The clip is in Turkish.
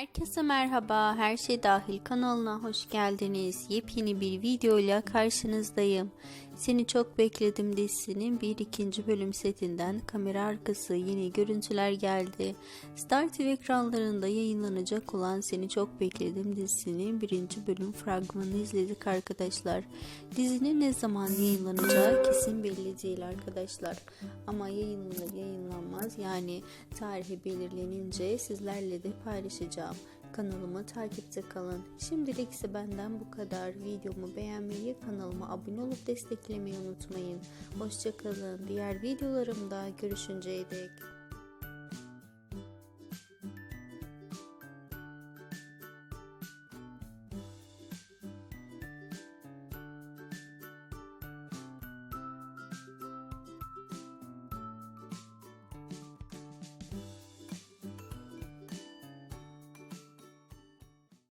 Herkese merhaba, her şey dahil kanalına hoş geldiniz. Yepyeni bir videoyla karşınızdayım. Seni çok bekledim dizisinin bir ikinci bölüm setinden kamera arkası yeni görüntüler geldi. Star TV ekranlarında yayınlanacak olan Seni Çok Bekledim dizisinin birinci bölüm fragmanını izledik arkadaşlar. Dizinin ne zaman yayınlanacağı kesin belli değil arkadaşlar. Ama yayınlanır yayınlanmaz yani tarihi belirlenince sizlerle de paylaşacağım. Kanalıma takipte kalın. Şimdilik ise benden bu kadar. Videomu beğenmeyi, kanalıma abone olup desteklemeyi unutmayın. Hoşçakalın. Diğer videolarımda görüşünceye dek.